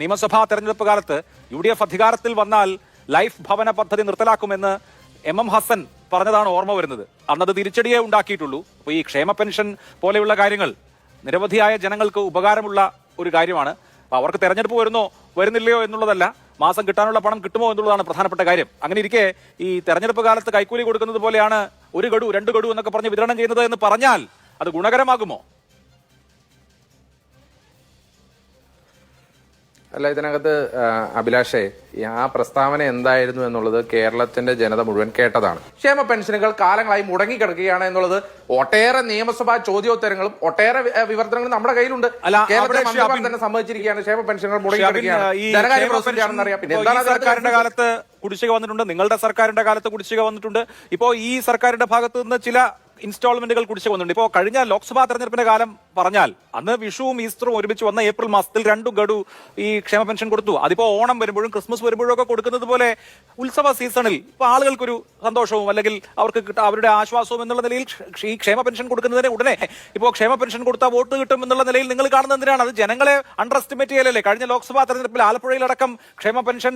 നിയമസഭാ തെരഞ്ഞെടുപ്പ് കാലത്ത് യു ഡി എഫ് അധികാരത്തിൽ വന്നാൽ ലൈഫ് ഭവന പദ്ധതി നിർത്തലാക്കുമെന്ന് എം എം ഹസൻ പറഞ്ഞതാണ് ഓർമ്മ വരുന്നത്. അന്നത് തിരിച്ചടിയെ ഉണ്ടാക്കിയിട്ടുള്ളൂ. അപ്പോൾ ഈ ക്ഷേമ പെൻഷൻ പോലെയുള്ള കാര്യങ്ങൾ നിരവധിയായ ജനങ്ങൾക്ക് ഉപകാരമുള്ള ഒരു കാര്യമാണ്. അവർക്ക് തെരഞ്ഞെടുപ്പ് വരുന്നോ വരുന്നില്ലയോ എന്നുള്ളതല്ല മാസം കിട്ടാനുള്ള പണം കിട്ടുമോ എന്നുള്ളതാണ് പ്രധാനപ്പെട്ട കാര്യം. അങ്ങനെ ഇരിക്കെ ഈ തെരഞ്ഞെടുപ്പ് കാലത്ത് കൈക്കൂലി കൊടുക്കുന്നത് പോലെയാണ് ഒരു ഗഡു രണ്ട് ഗഡു എന്നൊക്കെ പറഞ്ഞ് വിതരണം ചെയ്യുന്നത് എന്ന് പറഞ്ഞാൽ അത് ഗുണകരമാകുമോ? അല്ല ഇതിനകത്ത് അഭിലാഷേ ആ പ്രസ്താവന എന്തായിരുന്നു എന്നുള്ളത് കേരളത്തിന്റെ ജനത മുഴുവൻ കേട്ടതാണ്. ക്ഷേമ പെൻഷനുകൾ കാലങ്ങളായി മുടങ്ങിക്കിടക്കുകയാണ് എന്നുള്ളത് ഒട്ടേറെ നിയമസഭാ ചോദ്യോത്തരങ്ങളും ഒട്ടേറെ വിവർത്തനങ്ങളും നമ്മുടെ കയ്യിലുണ്ട്. സംഭവിച്ചിരിക്കുകയാണ് അവിടെ കേരളത്തിലെ മന്ത്രിമാർ തന്നെ സമ്മതിച്ചിരിക്കുകയാണ് ക്ഷേമ പെൻഷനുകൾ മുടങ്ങിക്കിടക്കുകയാണ്. ധനകാര്യ അറിയാം പിന്നെ എന്താണ് സർക്കാരിന്റെ? കാലത്ത് കുടിശ്ശിക വന്നിട്ടുണ്ട് നിങ്ങളുടെ സർക്കാരിന്റെ കാലത്ത് കുടിശ്ശിക വന്നിട്ടുണ്ട്. ഇപ്പോ ഈ സർക്കാരിന്റെ ഭാഗത്ത് നിന്ന് ചില ഇൻസ്റ്റാൾമെന്റുകൾ കുടിശ്ശിക വന്നിട്ടുണ്ട് ഇപ്പോ കഴിഞ്ഞ ലോക്സഭാ തെരഞ്ഞെടുപ്പിന്റെ കാലം പറഞ്ഞാൽ അന്ന് വിഷുവും ഈസ്റ്ററും ഒരുമിച്ച് വന്ന ഏപ്രിൽ മാസത്തിൽ രണ്ടു ഗഡു ഈ ക്ഷേമ പെൻഷൻ കൊടുത്തു. അതിപ്പോ ഓണം വരുമ്പോഴും ക്രിസ്മസ് വരുമ്പോഴും ഒക്കെ കൊടുക്കുന്നത് പോലെ ഉത്സവ സീസണിൽ ഇപ്പൊ ആളുകൾക്കൊരു സന്തോഷവും അല്ലെങ്കിൽ അവർക്ക് കിട്ട അവരുടെ ആശ്വാസവും എന്നുള്ള നിലയിൽ ഈ ക്ഷേമ പെൻഷൻ കൊടുക്കുന്നതിന് ഉടനെ ഇപ്പോ ക്ഷേമ പെൻഷൻ കൊടുത്താൽ വോട്ട് കിട്ടും എന്നുള്ള നിലയിൽ നിങ്ങൾ കാണുന്നത് എന്തിനാണ്? അത് ജനങ്ങളെ അണ്ടർ എസ്റ്റിമേറ്റ് ചെയ്യലല്ലേ? കഴിഞ്ഞ ലോക്സഭാ തെരഞ്ഞെടുപ്പിൽ ആലപ്പുഴയിലടക്കം ക്ഷേമ പെൻഷൻ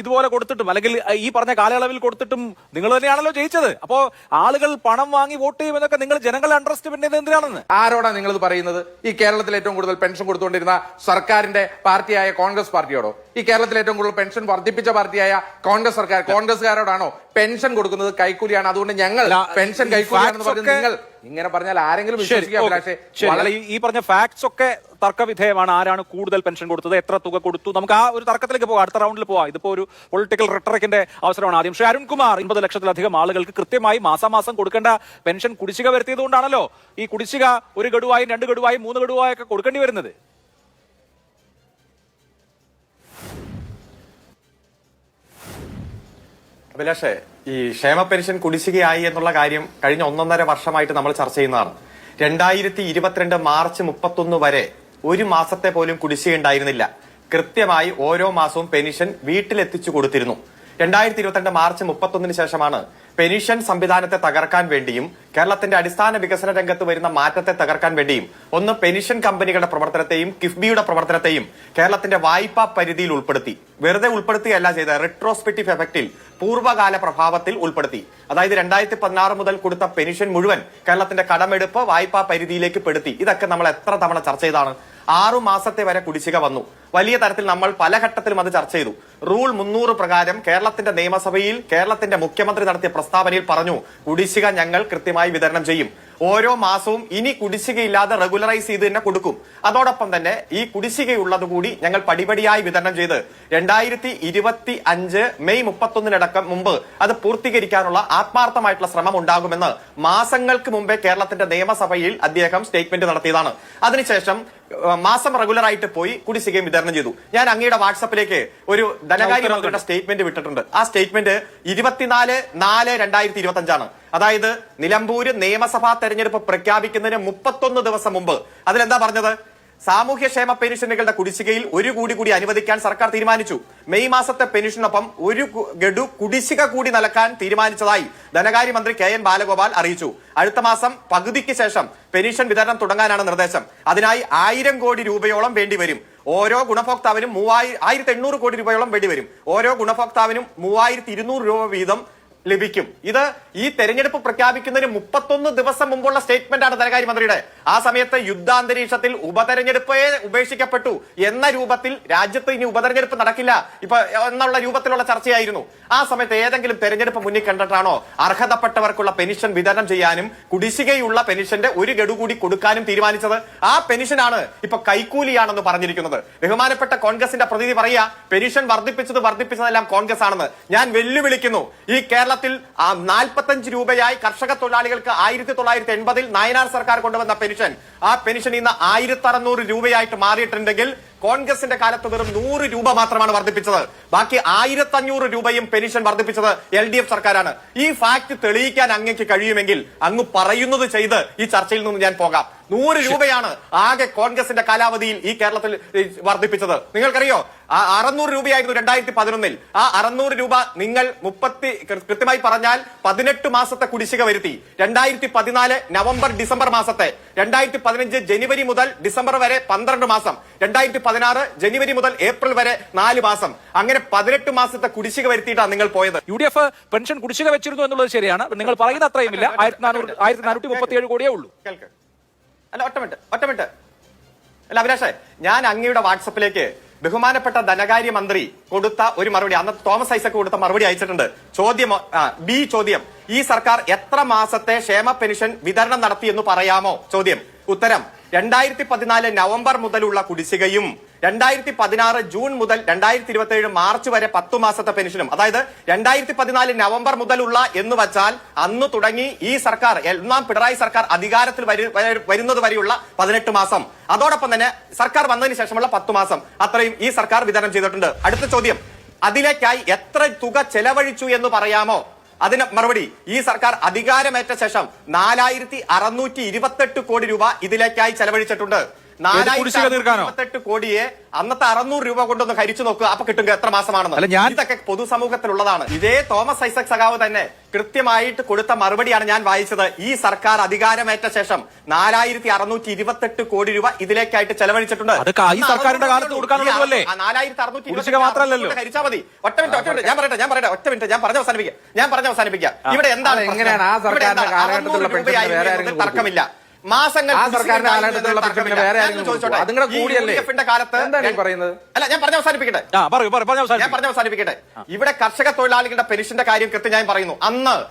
ഇതുപോലെ കൊടുത്തിട്ടും അല്ലെങ്കിൽ ഈ പറഞ്ഞ കാലയളവിൽ കൊടുത്തിട്ടും നിങ്ങൾ തന്നെയാണല്ലോ ജയിച്ചത്. അപ്പോ ആളുകൾ പണം വാങ്ങി വോട്ട് ചെയ്യുമെന്നൊക്കെ നിങ്ങൾ ജനങ്ങളെ അണ്ടർ എസ്റ്റിമേറ്റ് ചെയ്തത് എന്തിനാണെന്ന്? ആരോടാ നിങ്ങൾ ഇത് പറയുന്നത്? ഈ കേരളത്തിൽ ഏറ്റവും കൂടുതൽ പെൻഷൻ കൊടുത്തുകൊണ്ടിരുന്ന സർക്കാരിന്റെ പാർട്ടിയായ കോൺഗ്രസ് പാർട്ടിയോടോ? ഈ കേരളത്തിൽ ഏറ്റവും കൂടുതൽ പെൻഷൻ വർദ്ധിപ്പിച്ച പാർട്ടിയായ കോൺഗ്രസ് സർക്കാർ കോൺഗ്രസ്കാരോടാണോ പെൻഷൻ കൊടുക്കുന്നത് കൈക്കൂലിയാണ്. അതുകൊണ്ട് ഞങ്ങൾ പെൻഷൻ കൈക്കൂലിയാണെന്ന് പറഞ്ഞ് നിങ്ങൾ ഇങ്ങനെ പറഞ്ഞാൽ ആരെങ്കിലും വിശ്വസിക്കാം ഈ- പറഞ്ഞ ഫാക്ട്സ് ഒക്കെ തർക്കവിധേയമാണ്. ആരാണ് കൂടുതൽ പെൻഷൻ കൊടുത്തത്? എത്ര തുക കൊടുത്തു? നമുക്ക് ആ ഒരു തർക്കത്തിലേക്ക് പോകാം. അടുത്ത റൗണ്ടിൽ പോവാം. ഇതിപ്പോ ഒരു പൊളിറ്റിക്കൽ റിട്ടറിക്കിന്റെ അവസരമാണ് ആദ്യം. പക്ഷേ അരുൺകുമാർ അൻപത് ലക്ഷത്തിലധികം ആളുകൾക്ക് കൃത്യമായി മാസാമാസം കൊടുക്കേണ്ട പെൻഷൻ കുടിശ്ശിക വരുത്തിയത് കൊണ്ടാണല്ലോ ഈ കുടിശ്ശിക ഒരു ഗഡുവായും രണ്ട് ഗഡുവായും മൂന്ന് ഗഡുവായൊക്കെ കൊടുക്കേണ്ടി വരുന്നത്. അഭിലാഷേ ഈ ക്ഷേമ പെൻഷൻ കുടിശ്ശികയായി എന്നുള്ള കാര്യം കഴിഞ്ഞ ഒന്നൊന്നര വർഷമായിട്ട് നമ്മൾ ചർച്ച ചെയ്യുന്നതാണ്. രണ്ടായിരത്തി ഇരുപത്തിരണ്ട് മാർച്ച് മുപ്പത്തൊന്ന് വരെ ഒരു മാസത്തെ പോലും കുടിശ്ശിക ഉണ്ടായിരുന്നില്ല. കൃത്യമായി ഓരോ മാസവും പെൻഷൻ വീട്ടിലെത്തിച്ചു കൊടുത്തിരുന്നു. രണ്ടായിരത്തി ഇരുപത്തിരണ്ട് മാർച്ച് മുപ്പത്തൊന്നിന് ശേഷമാണ് പെൻഷൻ സംവിധാനത്തെ തകർക്കാൻ വേണ്ടിയും കേരളത്തിന്റെ അടിസ്ഥാന വികസന രംഗത്ത് വരുന്ന മാറ്റത്തെ തകർക്കാൻ വേണ്ടിയും ഒന്ന് പെൻഷൻ കമ്പനികളുടെ പ്രവർത്തനത്തെയും കിഫ്ബിയുടെ പ്രവർത്തനത്തെയും കേരളത്തിന്റെ വായ്പാ പരിധിയിൽ ഉൾപ്പെടുത്തി. വെറുതെ ഉൾപ്പെടുത്തുകയല്ല ചെയ്ത റിട്രോസ്പെക്റ്റീവ് എഫക്റ്റിൽ പൂർവകാല പ്രഭാവത്തിൽ ഉൾപ്പെടുത്തി. അതായത് രണ്ടായിരത്തി പതിനാറ് മുതൽ കൊടുത്ത പെൻഷൻ മുഴുവൻ കേരളത്തിന്റെ കടമെടുപ്പ് വായ്പാ പരിധിയിലേക്ക് പെടുത്തി. ഇതൊക്കെ നമ്മൾ എത്ര തവണ ചർച്ച ചെയ്താണ്? ആറു മാസത്തെ വരെ കുടിശ്ശിക വന്നു. വലിയ തരത്തിൽ നമ്മൾ പല ഘട്ടത്തിലും അത് ചർച്ച ചെയ്തു. റൂൾ മുന്നൂറ് പ്രകാരം കേരളത്തിന്റെ നിയമസഭയിൽ കേരളത്തിന്റെ മുഖ്യമന്ത്രി നടത്തിയ പ്രസ്താവനയിൽ പറഞ്ഞു കുടിശ്ശിക ഞങ്ങൾ കൃത്യമായി വിതരണം ചെയ്യും. ഓരോ മാസവും ഇനി കുടിശ്ശികയില്ലാതെ റെഗുലറൈസ് ചെയ്ത് തന്നെ കൊടുക്കും. അതോടൊപ്പം തന്നെ ഈ കുടിശ്ശികയുള്ളത് കൂടി ഞങ്ങൾ പടിപടിയായി വിതരണം ചെയ്ത് രണ്ടായിരത്തി ഇരുപത്തി അഞ്ച് മെയ് മുപ്പത്തൊന്നിനടക്കം മുമ്പ് അത് പൂർത്തീകരിക്കാനുള്ള ആത്മാർത്ഥമായിട്ടുള്ള ശ്രമം ഉണ്ടാകുമെന്ന് മാസങ്ങൾക്ക് മുമ്പേ കേരളത്തിന്റെ നിയമസഭയിൽ അദ്ദേഹം സ്റ്റേറ്റ്മെന്റ് നടത്തിയതാണ്. അതിനുശേഷം മാസം റെഗുലർ ആയിട്ട് പോയി കുടിശ്ശികയും വിതരണം ചെയ്തു. ഞാൻ അങ്ങയുടെ വാട്സപ്പിലേക്ക് ഒരു ധനകാര്യ മന്ത്രിയുടെ സ്റ്റേറ്റ്മെന്റ് വിട്ടിട്ടുണ്ട്. ആ സ്റ്റേറ്റ്മെന്റ് ഇരുപത്തിനാല് നാല് രണ്ടായിരത്തി ഇരുപത്തി അഞ്ചാണ് അതായത് നിലമ്പൂര് നിയമസഭാ തെരഞ്ഞെടുപ്പ് പ്രഖ്യാപിക്കുന്നതിന് മുപ്പത്തൊന്ന് ദിവസം മുമ്പ്. അതിലെന്താ പറഞ്ഞത്? സാമൂഹ്യക്ഷേമ പെൻഷനുകളുടെ കുടിശ്ശികയിൽ ഒരു കൂടി കൂടി അനുവദിക്കാൻ സർക്കാർ തീരുമാനിച്ചു. മെയ് മാസത്തെ പെൻഷനൊപ്പം ഒരു ഗഡു കുടിശ്ശിക കൂടി നൽകാൻ തീരുമാനിച്ചതായി ധനകാര്യമന്ത്രി കെ എൻ ബാലഗോപാൽ അറിയിച്ചു. അടുത്ത മാസം പകുതിക്ക് ശേഷം പെൻഷൻ വിതരണം തുടങ്ങാനാണ് നിർദ്ദേശം. അതിനായി ആയിരം കോടി രൂപയോളം വേണ്ടിവരും. ഓരോ ഗുണഭോക്താവിനും മൂവായിരം ആയിരത്തി എണ്ണൂറ് കോടി രൂപയോളം വേണ്ടിവരും. ഓരോ ഗുണഭോക്താവിനും മൂവായിരത്തി ഇരുന്നൂറ് രൂപ വീതം ലഭിക്കും. ഇത് ഈ തെരഞ്ഞെടുപ്പ് പ്രഖ്യാപിക്കുന്നതിന് മുപ്പത്തൊന്ന് ദിവസം മുമ്പുള്ള സ്റ്റേറ്റ്മെന്റ് ആണ് ധനകാര്യമന്ത്രിയുടെ. ആ സമയത്ത് യുദ്ധാന്തരീക്ഷത്തിൽ ഉപതെരഞ്ഞെടുപ്പേ ഉപേക്ഷിക്കപ്പെട്ടു എന്ന രൂപത്തിൽ രാജ്യത്ത് ഇനി ഉപതെരഞ്ഞെടുപ്പ് നടക്കില്ല. ഇപ്പൊ എന്നുള്ള രൂപത്തിലുള്ള ചർച്ചയായിരുന്നു. ആ സമയത്ത് ഏതെങ്കിലും തെരഞ്ഞെടുപ്പ് മുന്നിൽ കണ്ടിട്ടാണോ അർഹതപ്പെട്ടവർക്കുള്ള പെൻഷൻ വിതരണം ചെയ്യാനും കുടിശ്ശികയുള്ള പെൻഷന്റെ ഒരു ഗഡു കൂടി കൊടുക്കാനും തീരുമാനിച്ചത്? ആ പെൻഷനാണ് ഇപ്പൊ കൈക്കൂലിയാണെന്ന് പറഞ്ഞിരിക്കുന്നത്. ബഹുമാനപ്പെട്ട കോൺഗ്രസിന്റെ പ്രതിനിധി പറയുക പെൻഷൻ വർദ്ധിപ്പിച്ചത് വർദ്ധിപ്പിച്ചതെല്ലാം കോൺഗ്രസ് ആണെന്ന് ഞാൻ വെല്ലുവിളിക്കുന്നു. ഈ കേരളത്തിൽ നാൽപ്പത്തഞ്ച് രൂപയായി കർഷക തൊഴിലാളികൾക്ക് ആയിരത്തി തൊള്ളായിരത്തി എൺപതിൽ നയനാർ സർക്കാർ കൊണ്ടുവന്ന പെൻഷൻ. ആ പെൻഷൻ ഇന്ന് ആയിരത്തി അറുന്നൂറ് രൂപയായിട്ട് മാറിയിട്ടുണ്ടെങ്കിൽ കോൺഗ്രസിന്റെ കാലത്ത് വെറും നൂറ് രൂപ മാത്രമാണ് വർദ്ധിപ്പിച്ചത്. ബാക്കി ആയിരത്തി അഞ്ഞൂറ് രൂപയും പെൻഷൻ വർദ്ധിപ്പിച്ചത് എൽ ഡി എഫ് സർക്കാരാണ്. ഈ ഫാക്ട് തെളിയിക്കാൻ അങ്ങേക്ക് കഴിയുമെങ്കിൽ അങ്ങ് പറയുന്നത് ചെയ്ത് ഈ ചർച്ചയിൽ നിന്ന് ഞാൻ പോകാം. നൂറ് രൂപയാണ് ആകെ കോൺഗ്രസിന്റെ കാലാവധിയിൽ ഈ കേരളത്തിൽ വർദ്ധിപ്പിച്ചത്. നിങ്ങൾക്കറിയോ? ആ അറുന്നൂറ് രൂപയായിരുന്നു രണ്ടായിരത്തി പതിനൊന്നിൽ ആ അറുന്നൂറ് രൂപ നിങ്ങൾ മുപ്പത്തി കൃത്യമായി പറഞ്ഞാൽ പതിനെട്ട് മാസത്തെ കുടിശ്ശിക വരുത്തി. രണ്ടായിരത്തി പതിനാല് നവംബർ ഡിസംബർ മാസത്തെ. രണ്ടായിരത്തി പതിനഞ്ച് ജനുവരി മുതൽ ഡിസംബർ വരെ പന്ത്രണ്ട് മാസം. രണ്ടായിരത്തി പതിനാറ് ജനുവരി മുതൽ ഏപ്രിൽ വരെ നാല് മാസം. അങ്ങനെ പതിനെട്ട് മാസത്തെ കുടിശ്ശിക വരുത്തിയിട്ടാണ് നിങ്ങൾ പോയത്. യു ഡി എഫ് പെൻഷൻ കുടിശ്ശിക വെച്ചിരുന്നു എന്നുള്ളത് ശരിയാണ്. നിങ്ങൾ പറയുന്ന അത്രയുമില്ല. ആയിരത്തി നാനൂറ് ആയിരത്തി നാനൂറ്റി മുപ്പത്തി ഏഴ് കോടിയേ ഉള്ളൂ. കേൾക്ക്. അല്ല ഒറ്റമിട്ട് ഒറ്റമിട്ട് ഒറ്റ അല്ല അഭിലാഷേ ഞാൻ അങ്ങയുടെ വാട്സപ്പിലേക്ക് ബഹുമാനപ്പെട്ട ധനകാര്യ മന്ത്രി കൊടുത്ത ഒരു മറുപടി അന്ന് തോമസ് ഐസക് കൊടുത്ത മറുപടി അയച്ചിട്ടുണ്ട്. ചോദ്യം ബി ചോദ്യം ഈ സർക്കാർ എത്ര മാസത്തെ ക്ഷേമ പെൻഷൻ വിതരണം നടത്തി എന്ന് പറയാമോ? ചോദ്യം. ഉത്തരം രണ്ടായിരത്തി പതിനാല് നവംബർ മുതലുള്ള കുടിശ്ശികയും രണ്ടായിരത്തി പതിനാറ് ജൂൺ മുതൽ രണ്ടായിരത്തി ഇരുപത്തി ഏഴ് മാർച്ച് വരെ പത്തു മാസത്തെ പെൻഷനും. അതായത് രണ്ടായിരത്തി പതിനാല് നവംബർ മുതലുള്ള എന്ന് വച്ചാൽ അന്ന് തുടങ്ങി ഈ സർക്കാർ ഒന്നാം പിണറായി സർക്കാർ അധികാരത്തിൽ വരു- വരു- വരുന്നത് വരെയുള്ള പതിനെട്ട് മാസം. അതോടൊപ്പം തന്നെ സർക്കാർ വന്നതിന് ശേഷമുള്ള പത്തു മാസം അത്രയും ഈ സർക്കാർ വിതരണം ചെയ്തിട്ടുണ്ട്. അടുത്ത ചോദ്യം. അതിലേക്കായി എത്ര തുക ചെലവഴിച്ചു എന്ന് പറയാമോ? അതിന് മറുപടി ഈ സർക്കാർ അധികാരമേറ്റ ശേഷം നാലായിരത്തി അറുന്നൂറ്റി ഇരുപത്തെട്ട് കോടി രൂപ ഇതിലേക്കായി ചെലവഴിച്ചിട്ടുണ്ട്. ഇരുപത്തെട്ട് കോടിയെ അന്നത്തെ അറുന്നൂറ് രൂപ കൊണ്ടൊന്ന് ഹരിച്ചു നോക്കുക അപ്പൊ കിട്ടുക എത്ര അല്ല, മാസമാണെന്ന് ഞാൻ- ഇതൊക്കെ പൊതുസമൂഹത്തിലുള്ളതാണ്. ഇതേ തോമസ് ഐസക് സഖാവ് തന്നെ കൃത്യമായിട്ട് കൊടുത്ത മറുപടിയാണ് ഞാൻ വായിച്ചത്. ഈ സർക്കാർ അധികാരമേറ്റ ശേഷം നാലായിരത്തി അറുന്നൂറ്റി ഇരുപത്തെട്ട് കോടി രൂപ ഇതിലേക്കായിട്ട് ചെലവഴിച്ചിട്ടുണ്ട്. ഈ സർക്കാരിന്റെ കാലത്ത് കൊടുക്കാനുള്ളതല്ലേ? നാലായിരത്തി അറുന്നൂറ്റി കുടിശ്ശിക മാത്രമല്ലല്ലോ. ഹരിച്ചാൽ മതി. ഒറ്റ മിനിറ്റ് ഒറ്റ മിനിറ്റ്. ഞാൻ പറയട്ടെ ഞാൻ പറയട്ടെ. ഒറ്റ മിനിറ്റ് ഞാൻ പറഞ്ഞ അവസാനിപ്പിക്കാം. ഞാൻ പറഞ്ഞ അവസാനിപ്പിക്കാം. ഇവിടെ എന്താണ് എങ്ങനെയാണ് ആ സർക്കാരിന്റെ? കാലഘട്ടത്തിലുള്ള തർക്കമില്ല. മാസങ്ങൾ ആ കുടിശ്ശിക സർക്കാരിന്റെ ഉണ്ടായി കാലഘട്ടത്തിലുള്ള എന്നതിൽ വേറെ ആരെങ്കിലും ചോദിച്ചോട്ടെ? അതും കൂടെ കൂടിയല്ലേ? ന്റെ കാലത്ത് എന്താണ് ഞാൻ- പറയുന്നത്? അല്ല ഞാൻ പറഞ്ഞ അവസാനിപ്പിക്കട്ടെ. ഞാൻ പറഞ്ഞ ഇവിടെ കർഷക തൊഴിലാളികളുടെ പെൻഷന്റെ കാര്യം കൃത്യം ഞാൻ പറയുന്നു. അന്ന്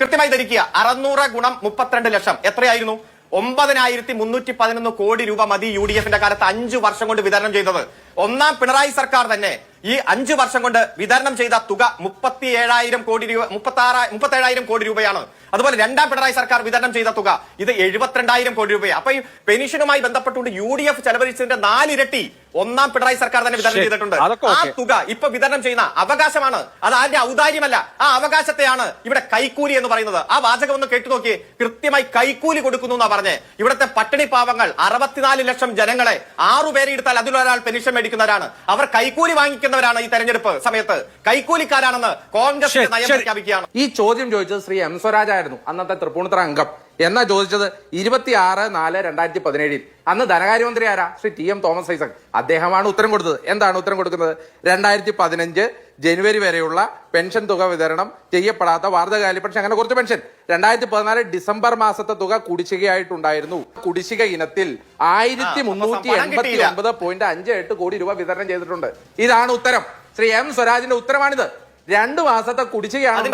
കൃത്യമായി ധരിക്കുക. അറുന്നൂറ് ഗുണം മുപ്പത്തിരണ്ട് ലക്ഷം. എത്രയായിരുന്നു? ഒമ്പതിനായിരത്തി മുന്നൂറ്റി പതിനൊന്ന് കോടി രൂപ മതി യു ഡി എഫിന്റെ കാലത്ത് അഞ്ചു വർഷം കൊണ്ട് വിതരണം ചെയ്തത്. ഒന്നാം പിണറായി സർക്കാർ തന്നെ ഈ അഞ്ചു വർഷം കൊണ്ട് വിതരണം ചെയ്ത തുക മുപ്പത്തി ഏഴായിരം കോടി രൂപ മുപ്പത്തി ആറ് മുപ്പത്തി ഏഴായിരം കോടി രൂപയാണ്. അതുപോലെ രണ്ടാം പിണറായി സർക്കാർ വിതരണം ചെയ്ത തുക ഇത് എഴുപത്തിരണ്ടായിരം കോടി രൂപയാണ് അപ്പൊ ഈ പെൻഷനുമായി ബന്ധപ്പെട്ടുകൊണ്ട് യു ഡി എഫ് ചെലവഴിച്ചതിന്റെ നാലിരട്ടി ഒന്നാം പിണറായി സർക്കാർ തന്നെ വിതരണം ചെയ്തിട്ടുണ്ട്. ആ തുക ഇപ്പൊ വിതരണം ചെയ്യുന്ന അവകാശമാണ്. അത് ആരുടെ ഔദാര്യമല്ല. ആ അവകാശത്തെയാണ് ഇവിടെ കൈക്കൂലി എന്ന് പറയുന്നത്. ആ വാചകം ഒന്ന് കേട്ടു നോക്കി കൃത്യമായി കൈക്കൂലി കൊടുക്കുന്നു എന്നാ പറഞ്ഞേ. ഇവിടുത്തെ പട്ടിണി പാവങ്ങൾ അറുപത്തിനാല് ലക്ഷം ജനങ്ങളെ ആറുപേരെ എടുത്താൽ അതിലൊരാൾ പെൻഷൻ മേടിക്കുന്നവരാണ്. അവർ കൈക്കൂലി വാങ്ങിക്കുന്നവരാണ് ഈ തെരഞ്ഞെടുപ്പ് സമയത്ത്. കൈക്കൂലിക്കാരാണെന്ന് കോൺഗ്രസ് നയം പ്രഖ്യാപിക്കുകയാണ്. ഈ ചോദ്യം ചോദിച്ചത് ശ്രീ എം സ്വരാജ് ആയിരുന്നു അന്നത്തെ തൃപ്പൂണിത്തറ അംഗം. എന്നാ ചോദിച്ചത്? ഇരുപത്തിയാറ് നാല് രണ്ടായിരത്തി പതിനേഴിൽ അന്ന് ധനകാര്യമന്ത്രി ആരാ? Shri T M Thomas Isaac. അദ്ദേഹമാണ് ഉത്തരം കൊടുത്തത്. എന്താണ് ഉത്തരം കൊടുക്കുന്നത്? രണ്ടായിരത്തി പതിനഞ്ച് ജനുവരി വരെയുള്ള പെൻഷൻ തുക വിതരണം ചെയ്യപ്പെടാത്ത വാർദ്ധകാലി പെൻഷൻ അങ്ങനെ കുറച്ച് പെൻഷൻ. രണ്ടായിരത്തി പതിനാല് ഡിസംബർ മാസത്തെ തുക കുടിശ്ശികയായിട്ടുണ്ടായിരുന്നു. കുടിശ്ശിക ഇനത്തിൽ ആയിരത്തി മുന്നൂറ്റി എൺപത്തി. ഒമ്പത് പോയിന്റ് അഞ്ച് എട്ട് കോടി രൂപ വിതരണം ചെയ്തിട്ടുണ്ട്. ഇതാണ് ഉത്തരം. ശ്രീ എം സ്വരാജിന്റെ ഉത്തരമാണിത്. രണ്ടു മാസത്തെ കുടിശ്ശികയാണ്.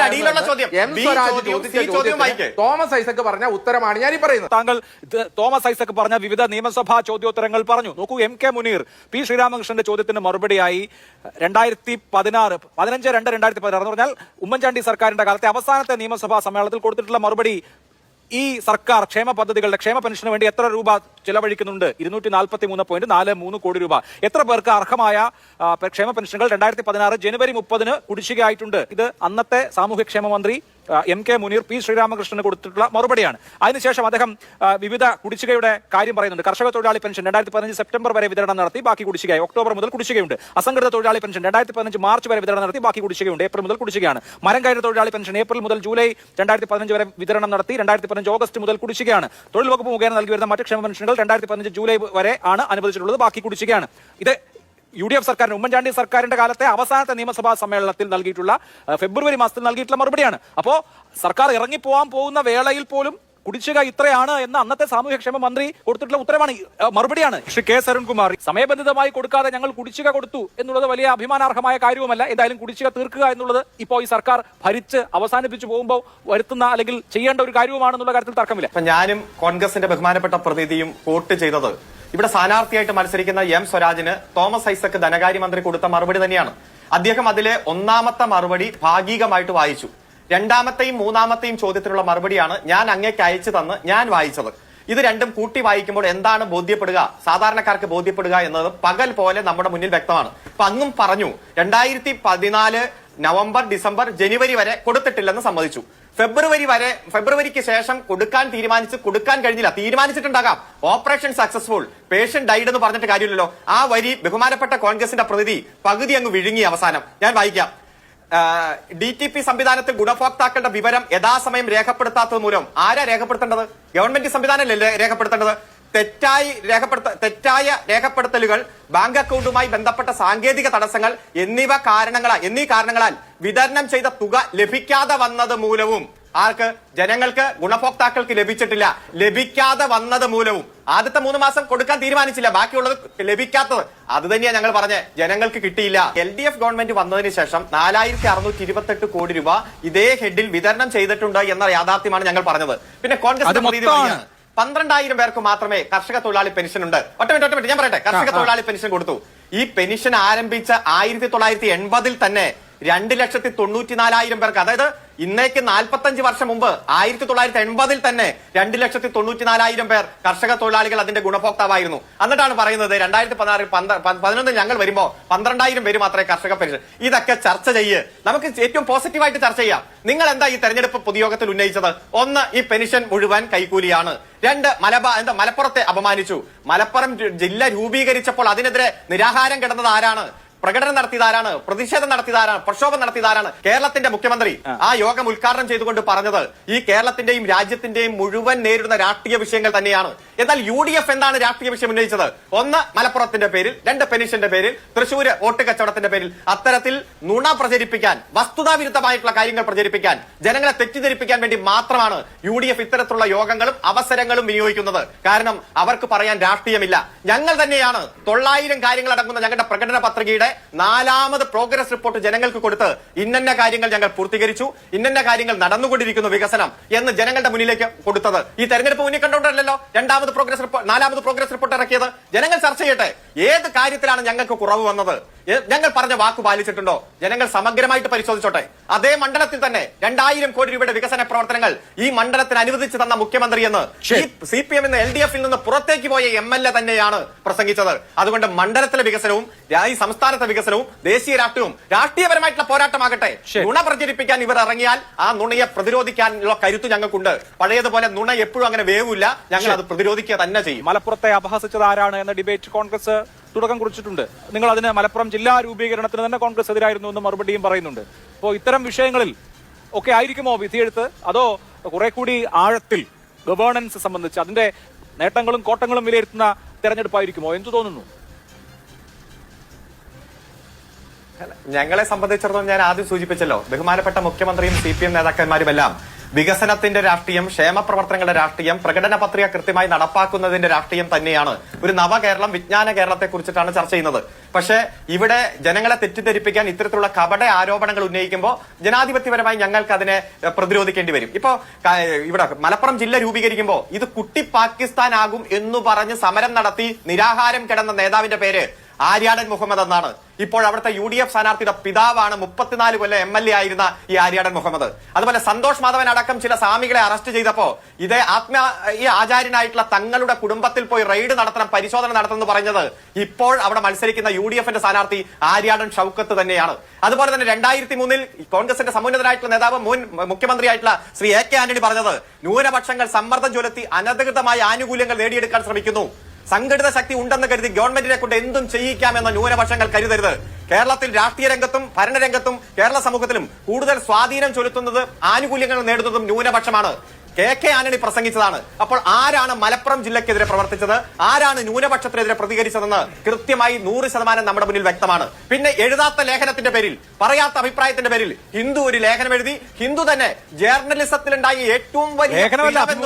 തോമസ് ഐസക് പറഞ്ഞ ഉത്തരമാണ് ഞാൻ ഈ പറയുന്നത്. താങ്കൾ തോമസ് ഐസക് പറഞ്ഞ വിവിധ നിയമസഭാ ചോദ്യോത്തരങ്ങൾ പറഞ്ഞു. നോക്കൂ എം കെ മുനീർ പി ശ്രീരാമകൃഷ്ണന്റെ ചോദ്യത്തിന് മറുപടിയായി രണ്ടായിരത്തി പതിനാറ് പതിനഞ്ച് രണ്ട് രണ്ടായിരത്തി പതിനാറ് എന്ന് പറഞ്ഞാൽ ഉമ്മൻചാണ്ടി സർക്കാരിന്റെ കാലത്തെ അവസാനത്തെ നിയമസഭാ സമ്മേളനത്തിൽ കൊടുത്തിട്ടുള്ള മറുപടി ഈ സർക്കാർ ക്ഷേമ പദ്ധതികളുടെ ക്ഷേമ പെൻഷന് വേണ്ടി എത്ര രൂപ ചെലവഴിക്കുന്നുണ്ട്? ഇരുന്നൂറ്റി നാൽപ്പത്തി മൂന്ന് പോയിന്റ് നാല് മൂന്ന് കോടി രൂപ. എത്ര പേർക്ക് അർഹമായ ക്ഷേമ പെൻഷനുകൾ? രണ്ടായിരത്തി പതിനാറ് ജനുവരി മുപ്പതിന് കുടിശ്ശികയായിട്ടുണ്ട്. ഇത് അന്നത്തെ സാമൂഹ്യക്ഷേമ മന്ത്രി എം കെ മുനീർ പി ശ്രീരാമകൃഷ്ണന് കൊടുത്തിട്ടുള്ള മറുപടിയാണ്. അതിനുശേഷം അദ്ദേഹം വിവിധ കുടിശ്ശികയുടെ കാര്യം പറയുന്നുണ്ട്. കർഷക തൊഴിലാളി പെൻഷൻ രണ്ടായിരത്തി പതിനഞ്ച് സെപ്റ്റംബർ വരെ വിതരണം നടത്തി ബാക്കി കുടിശ്ശികയായി. ഒക്ടോബർ മുതൽ കുടിശ്ശികയുണ്ട്. അസംഘടിത തൊഴിലാളി പെൻഷൻ രണ്ടായിരത്തി പതിനഞ്ച് മാർച്ച് വരെ വിതരണം നടത്തി ബാക്കി കുടിശ്ശികയുണ്ട്. ഏപ്രിൽ മുതൽ കുടിശ്ശികയാണ്. മരം കയറ്റ തൊഴിലാളി പെൻഷൻ ഏപ്രിൽ മുതൽ ജൂലൈ രണ്ടായിരത്തി പതിനഞ്ച് വരെ വിതരണം നടത്തി രണ്ടായിരത്തി പതിനഞ്ച് ഓഗസ്റ്റ് മുതൽ കുടിശ്ശികയാണ്. തൊഴിൽ വകുപ്പ് മുഖേന നൽകി വരുന്ന മറ്റ് ക്ഷേമ പെൻഷനുകൾ രണ്ടായിരത്തി പതിനഞ്ച് ജൂലൈ വരെ ആണ് അനുവദിച്ചിട്ടുള്ളത് ബാക്കി കുടിശ്ശികയാണ്. ഇത് യു ഡി എഫ് സർക്കാരിന് ഉമ്മൻചാണ്ടി സർക്കാരിന്റെ കാലത്തെ അവസാനത്തെ നിയമസഭാ സമ്മേളനത്തിൽ നൽകിയിട്ടുള്ള ഫെബ്രുവരി മാസത്തിൽ നൽകിയിട്ടുള്ള മറുപടിയാണ്. അപ്പോ സർക്കാർ ഇറങ്ങിപ്പോവാൻ പോകുന്ന വേളയിൽ പോലും കുടിശ്ശിക ഇത്രയാണ് എന്ന് അന്നത്തെ സാമൂഹ്യക്ഷേമ മന്ത്രി കൊടുത്തിട്ടുള്ള ഉത്തരവാണ്. മറുപടിയാണ്. ശ്രീ കെ സരുൺകുമാർ സമയബന്ധിതമായി കൊടുക്കാതെ ഞങ്ങൾ കുടിശ്ശിക കൊടുത്തു എന്നുള്ളത് വലിയ അഭിമാനാർഹമായ കാര്യവുമല്ല. എന്തായാലും കുടിശ്ശിക തീർക്കുക എന്നുള്ളത് ഇപ്പോൾ ഈ സർക്കാർ ഭരിച്ച് അവസാനിപ്പിച്ചു പോകുമ്പോൾ വരുത്തുന്ന അല്ലെങ്കിൽ ചെയ്യേണ്ട ഒരു കാര്യവുമാണെന്നുള്ള കാര്യത്തിൽ തർക്കമില്ല. ഞാനും കോൺഗ്രസിന്റെ ബഹുമാനപ്പെട്ട പ്രതിനിധിയും വോട്ട് ചെയ്തത് ഇവിടെ സ്ഥാനാർത്ഥിയായിട്ട് മത്സരിക്കുന്ന എം സ്വരാജിന് തോമസ് ഐസക് ധനകാര്യമന്ത്രി കൊടുത്ത മറുപടി തന്നെയാണ്. അദ്ദേഹം അതിലെ ഒന്നാമത്തെ മറുപടി ഭാഗികമായിട്ട് വായിച്ചു. രണ്ടാമത്തെയും മൂന്നാമത്തെയും ചോദ്യത്തിനുള്ള മറുപടിയാണ് ഞാൻ അങ്ങേക്ക് അയച്ചു തന്ന് ഞാൻ വായിച്ചത്. ഇത് രണ്ടും കൂട്ടി വായിക്കുമ്പോൾ എന്താണ് ബോധ്യപ്പെടുക? സാധാരണക്കാർക്ക് ബോധ്യപ്പെടുക എന്നത് പകൽ പോലെ നമ്മുടെ മുന്നിൽ വ്യക്തമാണ്. അപ്പൊ അങ്ങും പറഞ്ഞു രണ്ടായിരത്തി പതിനാല് നവംബർ ഡിസംബർ ജനുവരി വരെ കൊടുത്തിട്ടില്ലെന്ന് സമ്മതിച്ചു. ഫെബ്രുവരി വരെ ഫെബ്രുവരിക്ക് ശേഷം കൊടുക്കാൻ തീരുമാനിച്ച് കൊടുക്കാൻ കഴിഞ്ഞില്ല. തീരുമാനിച്ചിട്ടുണ്ടാകാം. Operation successful. പേഷ്യന്റ് ഡൈഡ് എന്ന് പറഞ്ഞിട്ട് കാര്യമില്ലല്ലോ. ആ വരി ബഹുമാനപ്പെട്ട കോൺഗ്രസിന്റെ പ്രതിനിധി പകുതി അങ്ങ് വിഴുങ്ങി അവസാനം. ഞാൻ വായിക്കാം. ഡി ടി പി സംവിധാനത്തിൽ ഗുണഭോക്താക്കളുടെ വിവരം യഥാസമയം രേഖപ്പെടുത്താത്തത് മൂലം ആരാ രേഖപ്പെടുത്തേണ്ടത്? ഗവൺമെന്റ് സംവിധാനമല്ലേ രേഖപ്പെടുത്തേണ്ടത്? തെറ്റായി രേഖപ്പെടുത്ത തെറ്റായ രേഖപ്പെടുത്തലുകൾ ബാങ്ക് അക്കൗണ്ടുമായി ബന്ധപ്പെട്ട സാങ്കേതിക തടസ്സങ്ങൾ എന്നിവ കാരണങ്ങളാൽ എന്നീ കാരണങ്ങളാൽ വിതരണം ചെയ്ത തുക ലഭിക്കാതെ വന്നത് മൂലവും ആർക്ക്? ജനങ്ങൾക്ക് ഗുണഭോക്താക്കൾക്ക് ലഭിച്ചിട്ടില്ല. ലഭിക്കാതെ വന്നത് മൂലവും. ആദ്യത്തെ മൂന്ന് മാസം കൊടുക്കാൻ തീരുമാനിച്ചില്ല. ബാക്കിയുള്ളത് ലഭിക്കാത്തത്. അത് തന്നെയാണ് ഞങ്ങൾ പറഞ്ഞത്. ജനങ്ങൾക്ക് കിട്ടിയില്ല. എൽ ഡി എഫ് ഗവൺമെന്റ് വന്നതിന് ശേഷം നാലായിരത്തി അറുന്നൂറ്റി ഇരുപത്തെട്ട് കോടി രൂപ ഇതേ ഹെഡിൽ വിതരണം ചെയ്തിട്ടുണ്ട് എന്ന യാഥാർത്ഥ്യമാണ് ഞങ്ങൾ പറഞ്ഞത്. പിന്നെ കോൺഗ്രസ്. പന്ത്രണ്ടായിരം പേർക്ക് മാത്രമേ കർഷക തൊഴിലാളി പെൻഷൻ ഉണ്ട്. ഒറ്റ മിനിറ്റ് ഒറ്റ മിനിറ്റ് ഞാൻ പറയട്ടെ. കർഷക. തൊഴിലാളി പെൻഷൻ കൊടുത്തു. ഈ പെൻഷൻ ആരംഭിച്ച ആയിരത്തി തൊള്ളായിരത്തി എൺപതിൽ തന്നെ രണ്ട് ലക്ഷത്തി തൊണ്ണൂറ്റിനാലായിരം പേർക്ക് അതായത് ഇന്നേക്ക് നാൽപ്പത്തഞ്ച് വർഷം മുമ്പ് ആയിരത്തി തൊള്ളായിരത്തി എൺപതിൽ തന്നെ രണ്ട് ലക്ഷത്തി തൊണ്ണൂറ്റിനാലായിരം പേർ കർഷക തൊഴിലാളികൾ അതിന്റെ ഗുണഭോക്താവായിരുന്നു. എന്നിട്ടാണ് പറയുന്നത് രണ്ടായിരത്തി പതിനാറിൽ പതിനൊന്നിൽ ഞങ്ങൾ വരുമ്പോ പന്ത്രണ്ടായിരം പേര് മാത്രമേ കർഷക പെൻഷൻ ഇതൊക്കെ ചർച്ച ചെയ്യ്. നമുക്ക് ഏറ്റവും പോസിറ്റീവായിട്ട് ചർച്ച ചെയ്യാം. നിങ്ങൾ എന്താ ഈ തെരഞ്ഞെടുപ്പ് പൊതുയോഗത്തിൽ ഉന്നയിച്ചത്? ഒന്ന് ഈ പെൻഷൻ മുഴുവൻ കൈക്കൂലിയാണ്. രണ്ട് മലബാർ എന്താ മലപ്പുറത്തെ അപമാനിച്ചു. മലപ്പുറം ജില്ല രൂപീകരിച്ചപ്പോൾ അതിനെതിരെ നിരാഹാരം കിടന്നത് ആരാണ്? പ്രകടനം നടത്തിയതാരാണ്? പ്രതിഷേധം നടത്തിയതാരാണ്? പ്രക്ഷോഭം നടത്തിയതാരാണ്? കേരളത്തിന്റെ മുഖ്യമന്ത്രി ആ. യോഗം ഉദ്ഘാടനം ചെയ്തുകൊണ്ട് പറഞ്ഞത് ഈ കേരളത്തിന്റെയും രാജ്യത്തിന്റെയും മുഴുവൻ നേരിടുന്ന രാഷ്ട്രീയ വിഷയങ്ങൾ തന്നെയാണ്. എന്നാൽ യു ഡി എഫ് എന്താണ് രാഷ്ട്രീയ വിഷയം ഉന്നയിച്ചത്? ഒന്ന് മലപ്പുറത്തിന്റെ പേരിൽ രണ്ട് പെനിഷന്റെ പേരിൽ തൃശൂര് വോട്ട് കച്ചവടത്തിന്റെ പേരിൽ. അത്തരത്തിൽ നുണ പ്രചരിപ്പിക്കാൻ വസ്തുതാവിരുദ്ധമായിട്ടുള്ള കാര്യങ്ങൾ പ്രചരിപ്പിക്കാൻ ജനങ്ങളെ തെറ്റിദ്ധരിപ്പിക്കാൻ വേണ്ടി മാത്രമാണ് യു ഡി എഫ് ഇത്തരത്തിലുള്ള യോഗങ്ങളും അവസരങ്ങളും വിനിയോഗിക്കുന്നത്. കാരണം അവർക്ക് പറയാൻ രാഷ്ട്രീയമില്ല. ഞങ്ങൾ തന്നെയാണ് തൊള്ളായിരം കാര്യങ്ങൾ അടങ്ങുന്ന ഞങ്ങളുടെ പ്രകടന പത്രികയുടെ നാലാമത് പ്രോഗ്രസ് റിപ്പോർട്ട് ജനങ്ങൾക്ക് കൊടുത്ത് ഇന്നന്ന കാര്യങ്ങൾ ഞങ്ങൾ പൂർത്തീകരിച്ചു. ഇന്നന്ന കാര്യങ്ങൾ നടന്നുകൊണ്ടിരിക്കുന്നു വികസനം എന്ന് ജനങ്ങളുടെ മുന്നിലേക്ക് കൊടുത്തത്. ഈ തെരഞ്ഞെടുപ്പ് മുന്നിൽ കണ്ടുകൊണ്ടല്ലോ രണ്ടാമത് പ്രോഗ്രസ് റിപ്പോർട്ട് നാലാമത് പ്രോഗ്രസ് റിപ്പോർട്ട് ഇറക്കിയത്. ജനങ്ങൾ ചർച്ച ചെയ്യട്ടെ. ഏത് കാര്യത്തിലാണ് ഞങ്ങൾക്ക് കുറവ് വന്നത്? ഞങ്ങൾ പറഞ്ഞ വാക്ക് പാലിച്ചിട്ടുണ്ടോ? ജനങ്ങൾ സമഗ്രമായിട്ട് പരിശോധിച്ചോട്ടെ. അതേ മണ്ഡലത്തിൽ തന്നെ രണ്ടായിരം കോടി രൂപയുടെ വികസന പ്രവർത്തനങ്ങൾ ഈ മണ്ഡലത്തിന് അനുവദിച്ചു തന്ന മുഖ്യമന്ത്രി എന്ന്. C P M L D എഫിൽ നിന്ന് പുറത്തേക്ക് പോയ എം എൽ എ തന്നെയാണ് പ്രസംഗിച്ചത്. അതുകൊണ്ട് മണ്ഡലത്തിലെ വികസനവും ഈ സംസ്ഥാനത്തെ വികസനവും ദേശീയ രാഷ്ട്രീയവും രാഷ്ട്രീയപരമായിട്ടുള്ള പോരാട്ടമാകട്ടെ. നുണ പ്രചരിപ്പിക്കാൻ ഇവർ ഇറങ്ങിയാൽ ആ നുണയെ പ്രതിരോധിക്കാനുള്ള കരുത്ത് ഞങ്ങൾക്കുണ്ട്. പഴയതുപോലെ നുണ എപ്പോഴും അങ്ങനെ വേവില്ല. ഞങ്ങൾ അത് പ്രതിരോധിക്കുക തന്നെ ചെയ്യും. മലപ്പുറത്തെ അപഹസിച്ചത് ആരാണ് എന്ന ഡിബേറ്റ് കോൺഗ്രസ് തുടക്കം കുറിച്ചിട്ടുണ്ട്. നിങ്ങൾ അതിന് മലപ്പുറം ജില്ലാ രൂപീകരണത്തിന് തന്നെ കോൺഗ്രസ് എതിരായിരുന്നു എന്ന് മറുപടിയും പറയുന്നുണ്ട്. അപ്പോൾ ഇത്തരം വിഷയങ്ങളിൽ ഒക്കെ ആയിരിക്കുമോ വിധിയെഴുത്ത്? അതോ കുറെ കൂടി ആഴത്തിൽ ഗവേണൻസ് സംബന്ധിച്ച് അതിന്റെ നേട്ടങ്ങളും കോട്ടങ്ങളും വിലയിരുത്തുന്ന തെരഞ്ഞെടുപ്പായിരിക്കുമോ എന്തു തോന്നുന്നു? ഞങ്ങളെ സംബന്ധിച്ചിടത്തോളം ഞാൻ ആദ്യം സൂചിപ്പിച്ചല്ലോ ബഹുമാനപ്പെട്ട മുഖ്യമന്ത്രിയും സി പി എം നേതാക്കന്മാരുമെല്ലാം വികസനത്തിന്റെ രാഷ്ട്രീയം ക്ഷേമ പ്രവർത്തനങ്ങളുടെ രാഷ്ട്രീയം പ്രകടന പത്രിക കൃത്യമായി നടപ്പാക്കുന്നതിന്റെ രാഷ്ട്രീയം തന്നെയാണ്. ഒരു നവകേരളം വിജ്ഞാന കേരളത്തെ കുറിച്ചിട്ടാണ് ചർച്ച ചെയ്യുന്നത്. പക്ഷേ ഇവിടെ ജനങ്ങളെ തെറ്റിദ്ധരിപ്പിക്കാൻ ഇത്തരത്തിലുള്ള കപട ആരോപണങ്ങൾ ഉന്നയിക്കുമ്പോൾ ജനാധിപത്യപരമായി ഞങ്ങൾക്ക് അതിനെ പ്രതിരോധിക്കേണ്ടി വരും. ഇപ്പോ ഇവിടെ മലപ്പുറം ജില്ല രൂപീകരിക്കുമ്പോൾ ഇത് കുട്ടി പാകിസ്ഥാൻ ആകും എന്ന് പറഞ്ഞ് സമരം നടത്തി നിരാഹാരം കിടന്ന നേതാവിന്റെ പേര് ആര്യാടൻ മുഹമ്മദ് എന്നാണ്. ഇപ്പോൾ അവിടുത്തെ യു ഡി എഫ് സ്ഥാനാർത്ഥിയുടെ പിതാവാണ് മുപ്പത്തിനാല് കൊല്ലം എം എൽ എ ആയിരുന്ന ഈ ആര്യാടൻ മുഹമ്മദ്. അതുപോലെ സന്തോഷ് മാധവൻ അടക്കം ചില സ്വാമികളെ അറസ്റ്റ് ചെയ്തപ്പോ ഇതേ ആത്മ ഈ ആചാര്യനായിട്ടുള്ള തങ്ങളുടെ കുടുംബത്തിൽ പോയി റെയ്ഡ് നടത്തണം പരിശോധന നടത്തണം എന്ന് പറഞ്ഞത് ഇപ്പോൾ അവിടെ മത്സരിക്കുന്ന യു ഡി എഫിന്റെ സ്ഥാനാർത്ഥി ആര്യാടൻ ഷൗക്കത്ത് തന്നെയാണ്. അതുപോലെ തന്നെ രണ്ടായിരത്തി മൂന്നിൽ കോൺഗ്രസിന്റെ സമുന്നതരായിട്ടുള്ള നേതാവ് മുൻ മുഖ്യമന്ത്രിയായിട്ടുള്ള ശ്രീ എ കെ ആന്റണി പറഞ്ഞത് ന്യൂനപക്ഷങ്ങൾ സമ്മർദ്ദം ചുലത്തി അനധികൃതമായ ആനുകൂല്യങ്ങൾ നേടിയെടുക്കാൻ ശ്രമിക്കുന്നു. സംഘടിത ശക്തി ഉണ്ടെന്ന് കരുതി ഗവൺമെന്റിനെ കൊണ്ട് എന്തും ചെയ്യിക്കാമെന്ന ന്യൂനപക്ഷങ്ങൾ കരുതരുത്. കേരളത്തിൽ രാഷ്ട്രീയ രംഗത്തും ഭരണരംഗത്തും കേരള സമൂഹത്തിലും കൂടുതൽ സ്വാധീനം ചെലുത്തുന്നത് ആനുകൂല്യങ്ങൾ നേടുന്നതും ന്യൂനപക്ഷമാണ്. കെ കെ ആന്റണി പ്രസംഗിച്ചതാണ്. അപ്പോൾ ആരാണ് മലപ്പുറം ജില്ലക്കെതിരെ പ്രവർത്തിച്ചത്? ആരാണ് ന്യൂനപക്ഷത്തിനെതിരെ പ്രതികരിച്ചതെന്ന് കൃത്യമായി നൂറ് ശതമാനം നമ്മുടെ മുന്നിൽ വ്യക്തമാണ്. പിന്നെ എഴുതാത്ത ലേഖനത്തിന്റെ പേരിൽ പറയാത്ത അഭിപ്രായത്തിന്റെ പേരിൽ ഹിന്ദു ഒരു ലേഖനം എഴുതി ഹിന്ദു തന്നെ ജേർണലിസത്തിലുണ്ടായ ഏറ്റവും വലിയ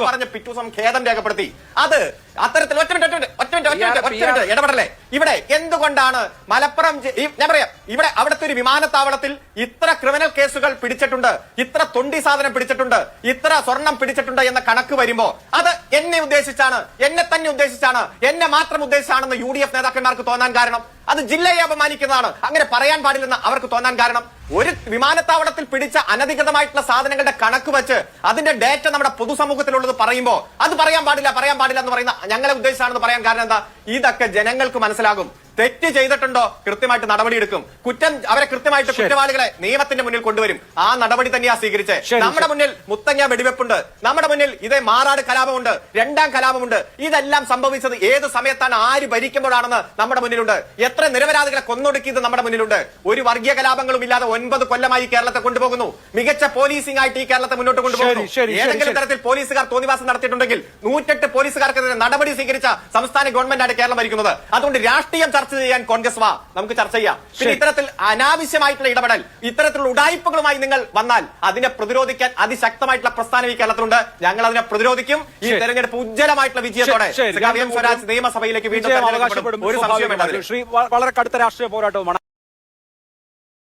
പറഞ്ഞ പിറ്റൂസം ഖേദം രേഖപ്പെടുത്തി. അത് അത്തരത്തിൽ ഒറ്റ മിനിറ്റ് ഒറ്റ മിനിറ്റ് ഒറ്റ മിനിറ്റ് ഒറ്റ മിനിറ്റ് ഇടപെടലേ ഇവിടെ എന്തുകൊണ്ടാണ് മലപ്പുറം ഞാൻ പറയാം. ഇവിടെ അവിടുത്തെ ഒരു വിമാനത്താവളത്തിൽ ഇത്ര ക്രിമിനൽ കേസുകൾ പിടിച്ചിട്ടുണ്ട് ഇത്ര തൊണ്ടി സാധനം പിടിച്ചിട്ടുണ്ട് ഇത്ര സ്വർണം പിടിച്ചിട്ടുണ്ട് എന്ന കണക്ക് വരുമ്പോ അത് എന്നെ ഉദ്ദേശിച്ചാണ് എന്നെ തന്നെ ഉദ്ദേശിച്ചാണ് എന്നെ മാത്രം ഉദ്ദേശിച്ചാണെന്ന് യു ഡി എഫ് നേതാക്കന്മാർക്ക് തോന്നാൻ കാരണം? അത് ജില്ലയെ അപമാനിക്കുന്നതാണ്. അങ്ങനെ പറയാൻ പാടില്ലെന്ന് അവർക്ക് തോന്നാൻ കാരണം. ഒരു വിമാനത്താവളത്തിൽ പിടിച്ച അനധികൃതമായിട്ടുള്ള സാധനങ്ങളുടെ കണക്ക് വെച്ച് അതിന്റെ ഡേറ്റ നമ്മുടെ പൊതുസമൂഹത്തിലുള്ളത് പറയുമ്പോൾ അത് പറയാൻ പാടില്ല പറയാൻ പാടില്ല എന്ന് പറയുന്ന ഞങ്ങളെ ഉദ്ദേശിച്ചാണെന്ന് പറയാൻ കാരണം എന്താ? ഇതൊക്കെ ജനങ്ങൾക്ക് മനസ്സിലാകും. തെറ്റ് ചെയ്തിട്ടുണ്ടോ? കൃത്യമായിട്ട് നടപടിയെടുക്കും. കുറ്റം അവരെ കൃത്യമായിട്ട് കുറ്റവാളികളെ നിയമത്തിന്റെ മുന്നിൽ കൊണ്ടുവരും. ആ നടപടി തന്നെയാ സ്വീകരിച്ച്. നമ്മുടെ മുന്നിൽ മുത്തങ്ങ വെടിവെപ്പുണ്ട്. നമ്മുടെ മുന്നിൽ ഇതേ മാറാട് കലാപമുണ്ട്. രണ്ടാം കലാപമുണ്ട്. ഇതെല്ലാം സംഭവിച്ചത് ഏത് സമയത്താണ്? ആര് ഭരിക്കുമ്പോഴാണെന്ന് നമ്മുടെ മുന്നിലുണ്ട്. എത്ര നിരപരാധികളെ കൊന്നൊടുക്കിയത് നമ്മുടെ മുന്നിലുണ്ട്. ഒരു വർഗീയ കലാപങ്ങളും ഇല്ലാതെ ഒൻപത് കൊല്ലമായി കേരളത്തെ കൊണ്ടുപോകുന്നു. മികച്ച പോലീസിംഗ് ആയിട്ട് ഈ കേരളത്തെ മുന്നോട്ട് കൊണ്ടുപോകുന്നു. ഏതെങ്കിലും തരത്തിൽ പോലീസുകാർ തോന്നിവാസം നടത്തിയിട്ടുണ്ടെങ്കിൽ നൂറ്റെട്ട് പോലീസുകാർക്കെതിരെ നടപടി സ്വീകരിച്ച സംസ്ഥാന ഗവൺമെന്റാണ് കേരളം ഭരിക്കുന്നത്. അതുകൊണ്ട് രാഷ്ട്രീയം ചർച്ച ചെയ്യാൻ കോൺഗ്രസ് വാ. നമുക്ക് ചർച്ച ചെയ്യാം. പിന്നെ. ഇത്തരത്തിൽ അനാവശ്യമായിട്ടുള്ള ഇടപെടൽ ഇത്തരത്തിലുള്ള ഉടായ്പകളുമായി നിങ്ങൾ വന്നാൽ അതിനെ പ്രതിരോധിക്കാൻ അതിശക്തമായിട്ടുള്ള പ്രസ്ഥാനം ഈ കേരളത്തിലുണ്ട്. ഞങ്ങൾ അതിനെ പ്രതിരോധിക്കും. ഈ. തെരഞ്ഞെടുപ്പ് ഉജ്ജ്വലമായിട്ടുള്ള വിജയത്തോടെ സ്വരാജ് നിയമസഭയിലേക്ക് വീണ്ടും ഒരു സംശയം വളരെ കടുത്ത രാഷ്ട്രീയ പോരാട്ടവുമാണ്